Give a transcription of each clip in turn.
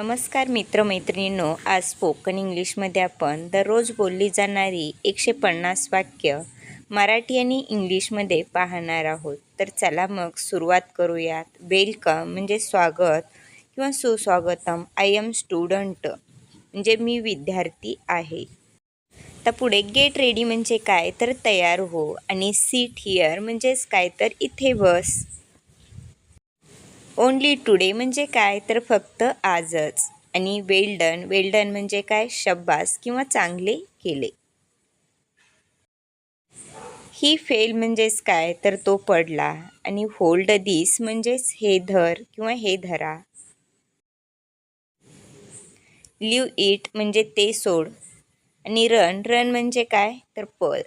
नमस्कार मित्रमैत्रिणींनो आज स्पोकन इंग्लिशमध्ये आपण दररोज बोलली जाणारी एकशे पन्नास वाक्य मराठी आणि इंग्लिशमध्ये पाहणार आहोत. तर चला मग सुरुवात करूयात. वेलकम म्हणजे स्वागत किंवा सुस्वागतम. आय एम स्टुडंट म्हणजे मी विद्यार्थी आहे. तर पुढे गेट रेडी म्हणजे काय? तर तयार हो. आणि सीट हिअर म्हणजेच काय? तर इथे बस. ओनली टुडे म्हणजे काय? तर फक्त आजच. आणि वेल्डन वेल्डन म्हणजे काय? शब्बास किंवा चांगले केले. ही फेल म्हणजेच काय? तर तो पडला. आणि होल्ड दिस म्हणजेच हे धर किंवा हे धरा. लिव इट म्हणजे ते सोड. आणि रन रन म्हणजे काय? तर पळ.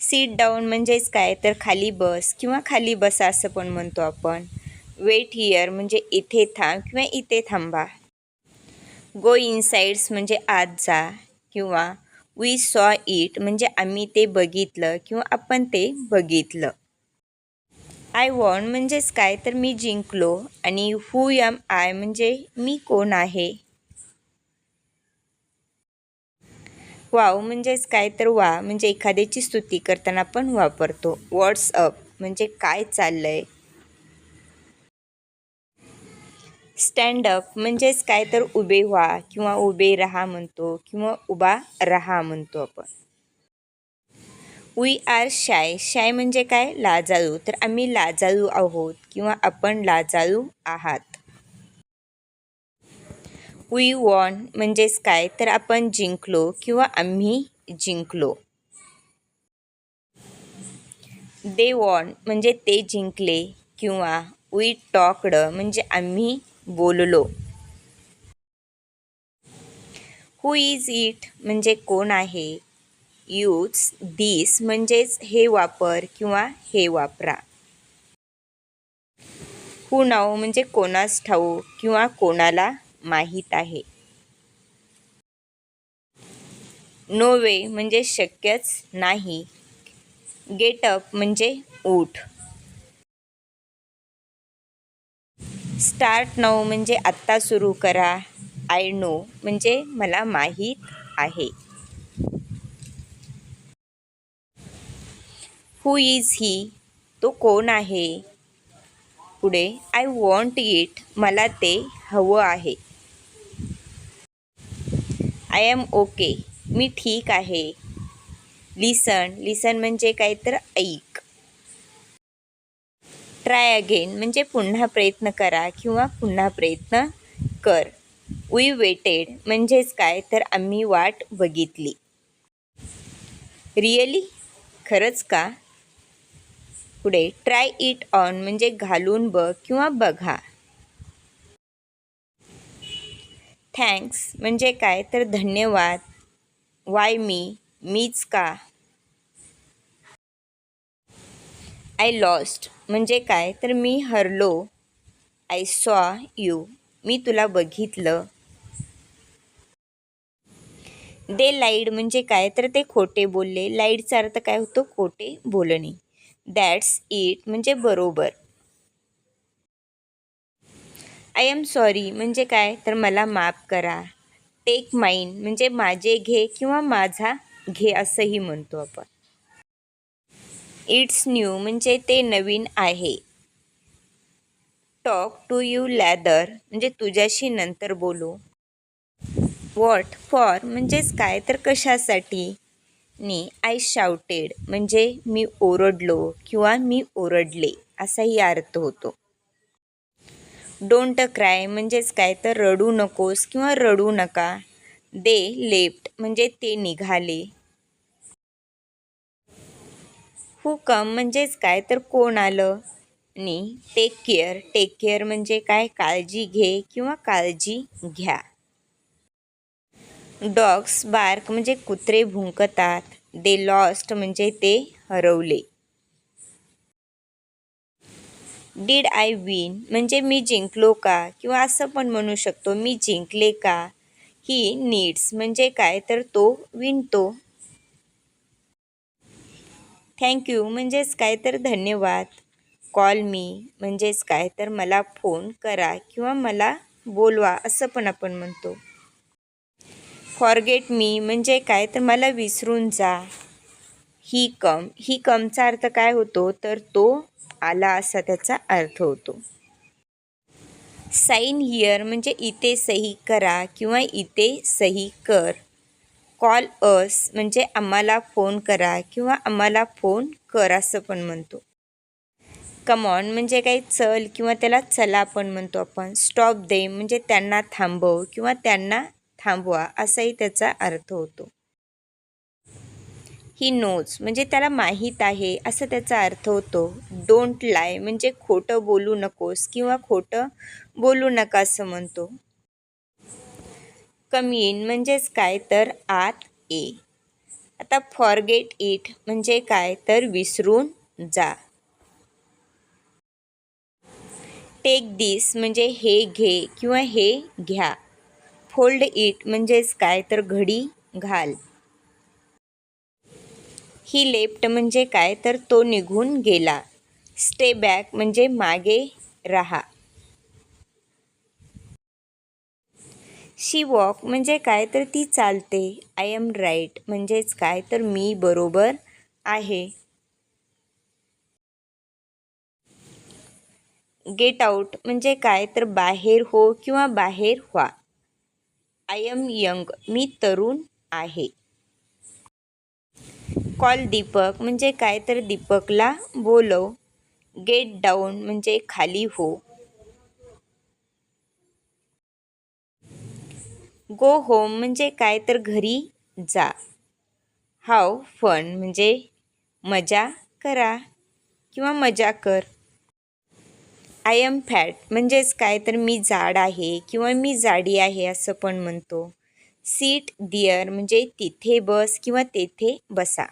सीट डाऊन म्हणजेच काय? तर खाली बस किंवा खाली बसा असं पण म्हणतो आपण. वेट हिअर म्हणजे इथे थांब किंवा इथे थांबा. गो इनसाईड्स म्हणजे आत जा किंवा वी सॉ इट म्हणजे आम्ही ते बघितलं किंवा आपण ते बघितलं. आय वॉन्ट म्हणजेच काय? तर मी जिंकलो. आणि हू यम आय म्हणजे मी कोण आहे? वाव म्हणजेच काय तर वा म्हणजे एखाद्याची स्तुती करताना आपण वापरतो. व्हॉट्सअप म्हणजे काय चाललंय? स्टँडअप म्हणजेच काय तर उभे व्हा किंवा उभे राहा म्हणतो किंवा उभा राहा म्हणतो आपण. वी आर शाय शाय म्हणजे काय? लाजाळू. तर आम्ही लाजाळू आहोत किंवा आपण लाजाळू आहात. वी वॉन म्हणजेच काय तर आपण जिंकलो किंवा आम्ही जिंकलो. दे वॉन म्हणजे ते जिंकले किंवा वी टॉकड म्हणजे आम्ही बोललो. हु इज इट म्हणजे कोण आहे? यूज दिस म्हणजेच हे वापर किंवा हे वापरा. हु नाव म्हणजे कोणास ठाऊ किंवा कोणाला माहीत आहे. नो वे म्हणजे शक्यच नाही. गेटअप म्हणजे उठ. स्टार्ट नाऊ म्हणजे आत्ता सुरू करा. आय नो म्हणजे मला माहीत आहे. हु इज ही तो कोण आहे? पुढे आय वॉन्ट इट मला ते हवं आहे. आय एम ओके मी ठीक आहे. लिसन लिसन म्हणजे काय तर ऐक. ट्राय अगेन म्हणजे पुन्हा प्रयत्न करा किंवा पुन्हा प्रयत्न कर. वी वेटेड म्हणजेच काय? तर आम्ही वाट बघितली. रिअली खरंच का? पुढे ट्राय इट ऑन म्हणजे घालून बघ किंवा बघा. थँक्स म्हणजे काय? तर धन्यवाद. वाय मी मीच का? आय लॉस्ट म्हणजे काय? तर मी हरलो. आय सॉ यू मी तुला बघितलं. दे लाईड म्हणजे काय? तर ते खोटे बोलले. लाईडचा अर्थ काय होतो? खोटे बोलणे. दॅट्स इट म्हणजे बरोबर. आय एम सॉरी म्हणजे काय? तर मला माफ करा. टेक माईन म्हणजे माझे घे किंवा माझा घे असंही म्हणतो आपण. इट्स न्यू म्हणजे ते नवीन आहे. टॉक टू यू लॅदर म्हणजे तुझ्याशी नंतर बोलू. वॉट फॉर म्हणजेच काय? तर कशासाठी? नी आय शाउटेड म्हणजे मी ओरडलो किंवा मी ओरडले असाही अर्थ होतो. डोंट क्राय म्हणजेच काय? तर रडू नकोस किंवा रडू नका. दे लेफ्ट म्हणजे ते निघाले. हुकम म्हणजेच काय? तर कोण आलं? आणि टेक केअर टेक केअर म्हणजे काय? काळजी घे किंवा काळजी घ्या. डॉग्स बार्क म्हणजे कुत्रे भुंकतात. दे लॉस्ट म्हणजे ते हरवले. डीड आय विन म्हणजे मी जिंकलो का? किंवा असं पण म्हणू शकतो मी जिंकले का? ही नीड्स म्हणजे काय? तर तो विणतो थँक्यू म्हणजेच काय? तर धन्यवाद. कॉल मी म्हणजेच काय? तर मला फोन करा किंवा मला बोलवा असं पण आपण म्हणतो. फॉरगेट मी म्हणजे काय? तर मला विसरून जा. ही कम ही कमचा अर्थ काय होतो? तर तो आला असा त्याचा अर्थ होतो. साईन हिअर म्हणजे इथे सही करा किंवा इथे सही कर. कॉल अस म्हणजे आम्हाला फोन करा किंवा आम्हाला फोन कर असं पण म्हणतो. कमॉन म्हणजे काही चल किंवा त्याला चला पण म्हणतो आपण. स्टॉप दे म्हणजे त्यांना थांबव किंवा त्यांना थांबवा असाही त्याचा अर्थ होतो. ही नोज म्हणजे त्याला माहीत आहे. असं त्याचा अर्थ होतो. डोंट लाय म्हणजे खोटं बोलू नकोस किंवा खोटं बोलू नका असं म्हणतो. कमीन म्हणजेच काय? तर आत ए आता फॉरगेट इट म्हणजे काय? तर विसरून जा. टेक दिस म्हणजे हे घे किंवा हे घ्या. फोल्ड इट म्हणजेच काय? तर घडी घाल. ही लेफ्ट म्हणजे काय? तर तो निघून गेला. स्टे बॅक म्हणजे मागे राहा. शी वॉक म्हणजे काय? तर ती चालते. आय एम राईट म्हणजेच काय? तर मी बरोबर आहे. गेट आऊट म्हणजे काय? तर बाहेर हो किंवा बाहेर व्हा. आय एम यंग मी तरुण आहे. कॉल दीपक म्हणजे काय तर दीपकला बोलव गेट डाऊन म्हणजे खाली हो गो होम म्हणजे काय तर घरी जा हाव फन म्हणजे मजा करा किंवा मजा कर आय एम फॅट म्हणजेच काय तर मी जाड आहे किंवा मी जाडी आहे असं पण म्हणतो सीट दिअर म्हणजे तिथे बस किंवा तेथे बसा.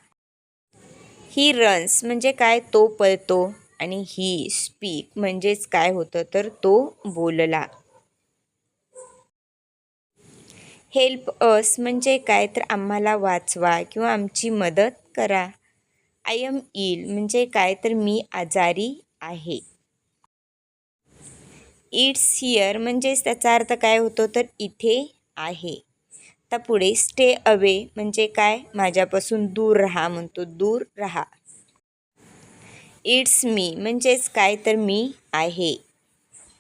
ही रन्स म्हणजे काय? तो पळतो आणि ही स्पीक म्हणजेच काय होतं तर तो बोलला. हेल्प अस म्हणजे काय? तर आम्हाला वाचवा किंवा आमची मदत करा. आय एम इल म्हणजे काय? तर मी आजारी आहे. इट्स हिअर म्हणजेच त्याचा अर्थ काय होतो? तर इथे आहे. आता पुढे स्टे अवे म्हणजे काय? माझ्यापासून दूर राहा म्हणतो. दूर राहा. इट्स मी म्हणजेच काय तर मी आहे.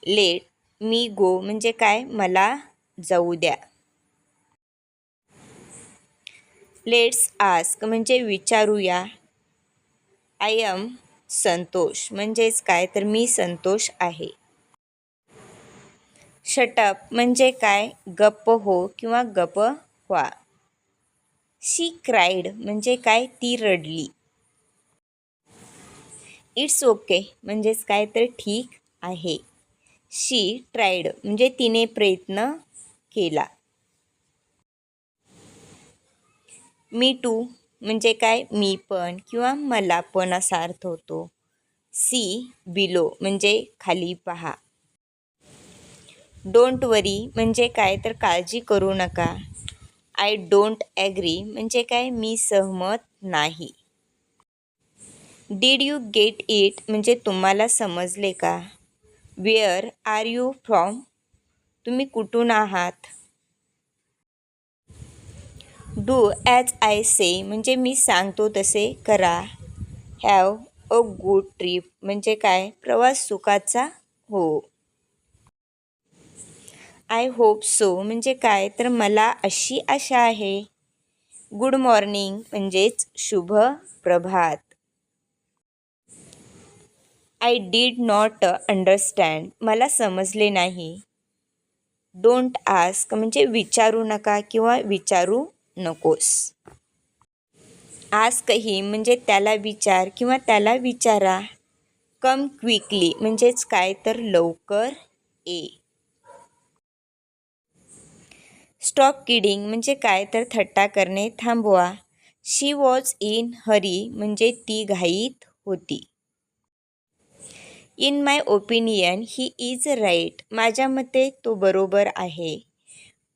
लेट मी गो म्हणजे काय? मला जाऊ द्या. लेट्स आस्क म्हणजे विचारूया. आय एम संतोष म्हणजेच काय तर मी संतोष आहे. शटअप म्हणजे काय? गप्प हो किंवा गप्प व्हा. शी क्राईड म्हणजे काय? ती रडली. इट्स ओके म्हणजेच काय तर ठीक आहे. शी ट्राईड म्हणजे तिने प्रयत्न केला. मी टू म्हणजे काय? मी पण किंवा मला पण असा अर्थ होतो. सी बिलो म्हणजे खाली पहा. डोंट वरी म्हणजे काय तर काळजी करू नका. आय डोंट ॲग्री म्हणजे काय? मी सहमत नाही. डीड यू गेट इट म्हणजे तुम्हाला समजले का? वेअर आर यू फ्रॉम तुम्ही कुठून आहात? डू ॲज आय से म्हणजे मी सांगतो तसे करा. हॅव अ गुड ट्रिप म्हणजे काय? प्रवास सुखाचा हो. I hope so. म्हणजे काय? तर मला अशी आशा आहे. Good morning. म्हणजेच शुभ प्रभात. I did not understand. मला समजले नाही. Don't ask. म्हणजे विचारू नका किंवा विचारू नकोस. Ask he. म्हणजे त्याला विचार किंवा त्याला विचारा. Come quickly. म्हणजेच काय? तर लवकर ए स्टॉप किडिंग म्हणजे काय? तर थट्टा करणे थांबवा. शी वॉज इन हरी म्हणजे ती घाईत होती. In my opinion he is right. माझ्या मते तो बरोबर आहे.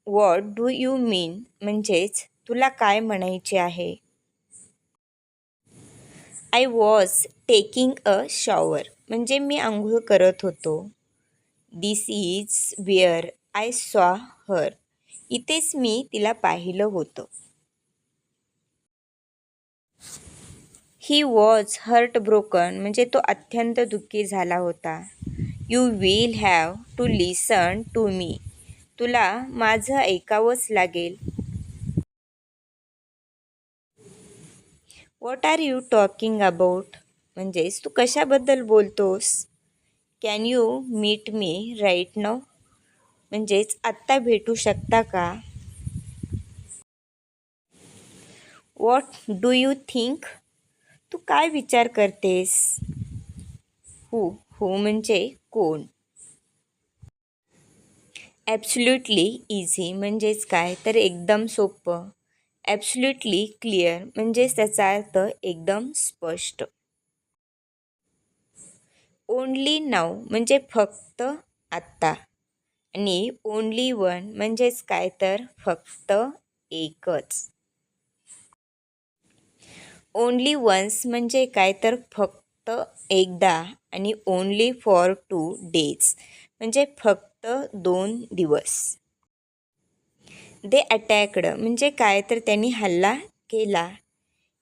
What do you mean? म्हणजेच तुला काय म्हणायचे आहे? I was taking a shower. म्हणजे मी आंघोळ करत होतो. This is where I saw her. इथेच मी तिला पाहिलं होतं. ही वॉज हर्ट ब्रोकन म्हणजे तो अत्यंत दुःखी झाला होता. You will have to listen to me तुला माझं ऐकावंच लागेल. What are you talking about म्हणजेच तू कशाबद्दल बोलतोस? Can you meet me right now म्हणजेच आत्ता भेटू शकता का? वॉट डू यू थिंक तू काय विचार करतेस? हू हू म्हणजे कोण? ॲब्सल्युटली इझी म्हणजेच काय? तर एकदम सोपं. ॲब्सल्युटली क्लिअर म्हणजेच त्याचा अर्थ एकदम स्पष्ट. ओनली नाव म्हणजे फक्त आत्ता. आणि ओनली वन म्हणजेच काय तर फक्त एकच. ओनली वन्स म्हणजे काय तर फक्त एकदा आणि ओनली फॉर टू डेज म्हणजे फक्त दोन दिवस. दे अटॅकड म्हणजे काय तर त्यांनी हल्ला केला.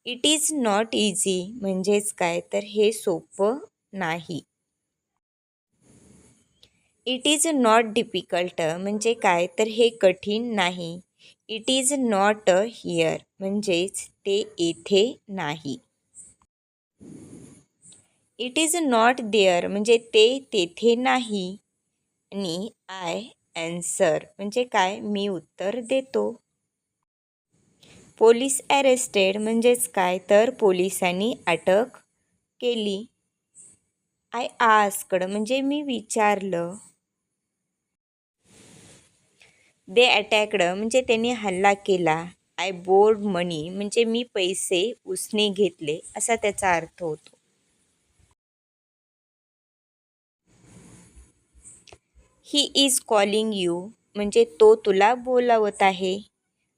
इट इज नॉट इझी म्हणजेच काय तर हे सोपं नाही. इट इज नॉट डिफिकल्ट म्हणजे काय? तर हे कठीण नाही. इट इज नॉट हिअर म्हणजेच ते येथे नाही. इट इज नॉट देअर म्हणजे ते तेथे नाही. आणि आय ॲन्सर म्हणजे काय? मी उत्तर देतो. पोलीस ॲरेस्टेड म्हणजेच काय? तर पोलिसांनी अटक केली. आय आस्कड म्हणजे मी विचारलं. दे अटॅकड. म्हणजे त्यांनी हल्ला केला. आय बोर्ड मनी म्हणजे मी पैसे उसने घेतले. असा त्याचा अर्थ होतो. ही इज कॉलिंग यू म्हणजे तो तुला बोलावत आहे.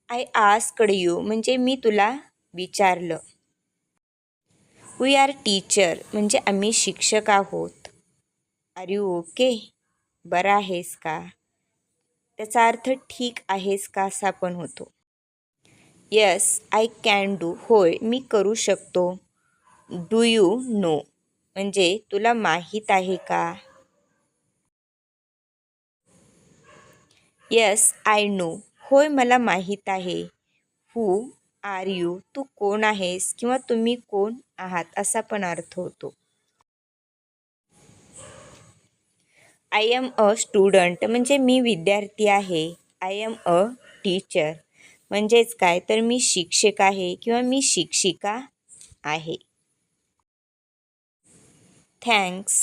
आय आस्कड यू म्हणजे मी तुला विचारलं. वी आर टीचर म्हणजे आम्ही शिक्षक आहोत. आर यू ओके बरं आहेस का? त्याचा अर्थ ठीक आहेस का असा पण होतो. यस आय कॅन डू होय मी करू शकतो. डू यू नो म्हणजे तुला माहीत आहे का? यस आय नो होय मला माहीत आहे. हू आर यू तू कोण आहेस? किंवा तुम्ही कोण आहात? असा पण अर्थ होतो. आय एम अ स्टुडंट म्हणजे मी विद्यार्थी आहे. आय एम अ टीचर म्हणजेच काय तर मी शिक्षक आहे किंवा मी शिक्षिका आहे. थँक्स